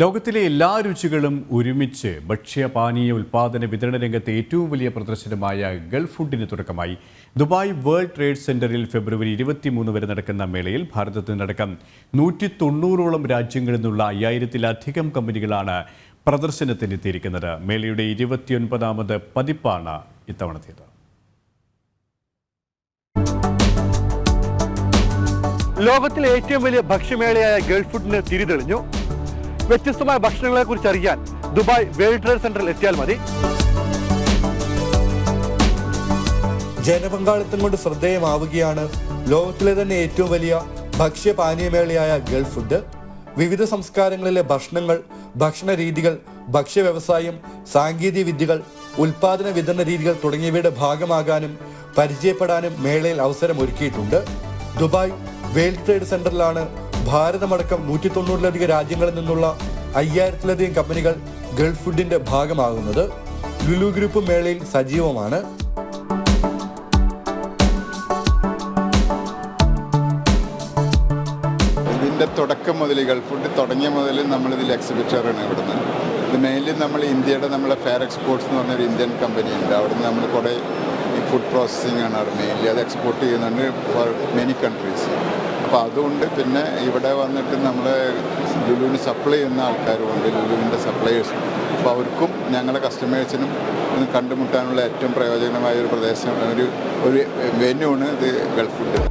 ലോകത്തിലെ എല്ലാ രുചികളും ഒരുമിച്ച് ഭക്ഷ്യപാനീയ ഉൽപാദന വിതരണ രംഗത്തെ ഏറ്റവും വലിയ പ്രദർശനമായ ഗൾഫ് ഫുഡിന് തുടക്കമായി. ദുബായ് വേൾഡ് ട്രേഡ് സെന്ററിൽ ഫെബ്രുവരി ഇരുപത്തിമൂന്ന് വരെ നടക്കുന്ന മേളയിൽ ഭാരതത്തിൽ നിന്നടക്കം നൂറ്റി തൊണ്ണൂറോളം രാജ്യങ്ങളിൽ നിന്നുള്ള അയ്യായിരത്തിലധികം കമ്പനികളാണ് പ്രദർശനത്തിനെത്തിയിരിക്കുന്നത് മേളയുടെ ഇരുപത്തിയൊൻപതാമത് പതിപ്പാണ് ഇത്തവണത്തേത്. ലോകത്തിലെ ഏറ്റവും വലിയ ഭക്ഷ്യമേളയായ ഗൾഫ് ഫുഡിന് തിരിതെളിഞ്ഞു. വ്യത്യസ്തമായ ഭക്ഷണങ്ങളെ കുറിച്ച് അറിയാൻ ദുബായ് വേൾഡ് ട്രേഡ് സെന്ററിൽ എത്തിയാൽ മതി. ജനപങ്കാളിത്തം കൊണ്ട് ശ്രദ്ധേയമാവുകയാണ് ലോകത്തിലെ തന്നെ ഏറ്റവും വലിയ ഭക്ഷ്യപാനീയമേളയായ ഗൾഫ് ഫുഡ്. വിവിധ സംസ്കാരങ്ങളിലെ ഭക്ഷണങ്ങൾ ഭക്ഷണ രീതികൾ ഭക്ഷ്യ വ്യവസായം സാങ്കേതിക വിദ്യകൾ ഉൽപാദന വിതരണ രീതികൾ തുടങ്ങിയവയുടെ ഭാഗമാകാനും പരിചയപ്പെടാനും മേളയിൽ അവസരം ഒരുക്കിയിട്ടുണ്ട് ദുബായ് വേൾഡ് ട്രേഡ് സെന്ററിലാണ് ഭാരതമടക്കം നൂറ്റി തൊണ്ണൂറിലധികം രാജ്യങ്ങളിൽ നിന്നുള്ള അയ്യായിരത്തിലധികം കമ്പനികൾ ഗൾഫ് ഫുഡിന്റെ ഭാഗമാകുന്നത് ലുലു ഗ്രൂപ്പ് മേളയിൽ സജീവമാണ്. ഇതിന്റെ തുടക്കം മുതൽ ഗൾഫ് ഫുഡ് തുടങ്ങിയ മുതൽ നമ്മൾ നമ്മളിതിൽ എക്സിബിറ്ററാണ് ഇവിടുന്ന്. ഇത് മെയിൻലി നമ്മൾ ഇന്ത്യയുടെ നമ്മളെ ഫെയർ എക്സ്പോർട്സ് എന്ന് പറഞ്ഞൊരു ഇന്ത്യൻ കമ്പനി ഉണ്ട് അവിടുന്ന് നമ്മൾ കുറേ ഫുഡ് പ്രോസസ്സിംഗ് ആണ് മെയിൻലി അത് എക്സ്പോർട്ട് ചെയ്യുന്നുണ്ട് ഫോർ മെനി കൺട്രീസ് അപ്പോൾ അതുകൊണ്ട് പിന്നെ ഇവിടെ വന്നിട്ട് നമ്മൾ ലുലുവിന് സപ്ലൈ ചെയ്യുന്ന ആൾക്കാരുമുണ്ട് ലുലുവിന്റെ സപ്ലൈയേഴ്സ് അപ്പോൾ അവർക്കും ഞങ്ങളുടെ കസ്റ്റമേഴ്സിനും കണ്ടുമുട്ടാനുള്ള ഏറ്റവും പ്രയോജനമായ ഒരു പ്രദേശം ഒരു ഒരു വെന്യൂ ആണ് ഇത് ഗൾഫ് ഫുഡ്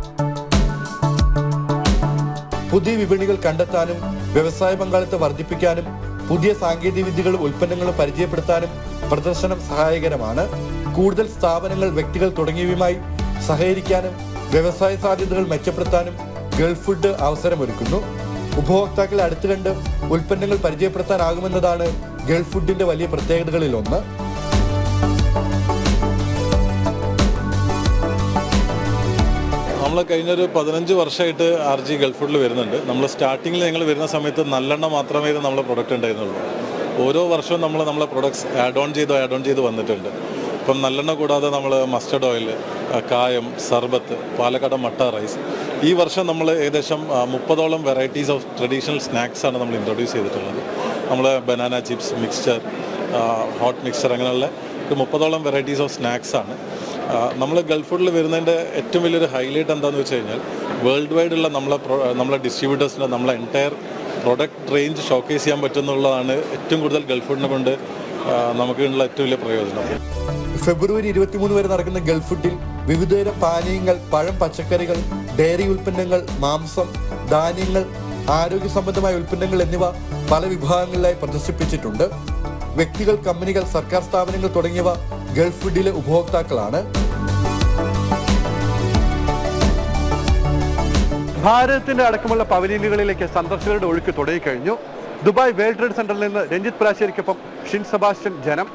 പുതിയ വിപണികൾ കണ്ടെത്താനും വ്യവസായ പങ്കാളിത്തം വർദ്ധിപ്പിക്കാനും പുതിയ സാങ്കേതിക വിദ്യകളും ഉൽപ്പന്നങ്ങളും പരിചയപ്പെടുത്താനും പ്രദർശനം സഹായകരമാണ്. കൂടുതൽ സ്ഥാപനങ്ങൾ വ്യക്തികൾ തുടങ്ങിയവയുമായി സഹകരിക്കാനും വ്യവസായ സാധ്യതകൾ മെച്ചപ്പെടുത്താനും ഗൾഫ് ഫുഡ് അവസരമൊരുക്കുന്നു. ഉപഭോക്താക്കളെ അടുത്ത് കണ്ട് ഉൽപ്പന്നങ്ങൾ പരിചയപ്പെടുത്താനാകുമെന്നതാണ് ഗൾഫ് ഫുഡിന്റെ വലിയ പ്രത്യേകതകളിൽ ഒന്ന് നമ്മൾ കഴിഞ്ഞൊരു പതിനഞ്ച് വർഷമായിട്ട് ആർ ജി ഗൾഫ് ഫുഡിൽ വരുന്നുണ്ട്. നമ്മൾ സ്റ്റാർട്ടിങ്ങിൽ ഞങ്ങൾ വരുന്ന സമയത്ത് നല്ലെണ്ണ മാത്രമേ ഇത് നമ്മളെ പ്രൊഡക്റ്റ് ഉണ്ടായിരുന്നുള്ളൂ. ഓരോ വർഷവും നമ്മൾ നമ്മളെ പ്രൊഡക്ട്സ് ആഡ് ഓൺ ചെയ്ത് ആഡ് ഓൺ ചെയ്ത് വന്നിട്ടുണ്ട്. ഇപ്പം നല്ലെണ്ണ കൂടാതെ നമ്മൾ മസ്റ്റർഡ് ഓയിൽ കായം സർബത്ത് പാലക്കാട് മട്ട റൈസ് ഈ വർഷം നമ്മൾ ഏകദേശം മുപ്പതോളം വെറൈറ്റീസ് ഓഫ് ട്രഡീഷണൽ സ്നാക്സാണ് നമ്മൾ ഇൻട്രൊഡ്യൂസ് ചെയ്തിട്ടുള്ളത്. നമ്മൾ banana chips mixture hot mixture അങ്ങനെയുള്ള ഒരു മുപ്പതോളം വെറൈറ്റീസ് ഓഫ് സ്നാക്സാണ് നമ്മൾ ഗൾഫ് ഫുഡിൽ വരുന്നതിന്റെ ഏറ്റവും വലിയൊരു ഹൈലൈറ്റ് എന്താണെന്ന് വെച്ച് കഴിഞ്ഞാൽ വേൾഡ് വൈഡ് ഉള്ള നമ്മളെ നമ്മളെ ഡിസ്ട്രിബ്യൂട്ടേഴ്സിന്റെ നമ്മളെ എന്റയർ പ്രൊഡക്റ്റ് റേഞ്ച് ഷോക്കേസ് ചെയ്യാൻ പറ്റുന്നുള്ളതാണ് ഏറ്റവും കൂടുതൽ ഗൾഫ് ഫുഡിനെ കൊണ്ട് നമുക്ക് നമുക്കുള്ള ഏറ്റവും വലിയ പ്രയോജനം. ഫെബ്രുവരി ഇരുപത്തിമൂന്ന് വരെ നടക്കുന്ന ഗൾഫ് ഫുഡിൽ വിവിധതരം പാനീയങ്ങൾ പഴം പച്ചക്കറികൾ ഡയറി ഉൽപ്പന്നങ്ങൾ മാംസം ധാന്യങ്ങൾ ആരോഗ്യ സംബന്ധമായ ഉൽപ്പന്നങ്ങൾ എന്നിവ പല വിഭാഗങ്ങളിലായി പ്രദർശിപ്പിച്ചിട്ടുണ്ട്. വ്യക്തികൾ കമ്പനികൾ സർക്കാർ സ്ഥാപനങ്ങൾ തുടങ്ങിയവ ഗൾഫ് ഫുഡിലെ ഉപഭോക്താക്കളാണ്. ഭാരതത്തിന്റെ അടക്കമുള്ള പവലിയനുകളിലേക്ക് സന്ദർശകരുടെ ഒഴുക്ക് തുടങ്ങിക്കഴിഞ്ഞു. ദുബായ് വേൾഡ് ട്രേഡ് സെന്ററിൽ നിന്ന് രഞ്ജിത് പലാശ്ശേരിക്കൊപ്പം ഷിൻ സെബാസ്റ്റ്യൻ ജനം.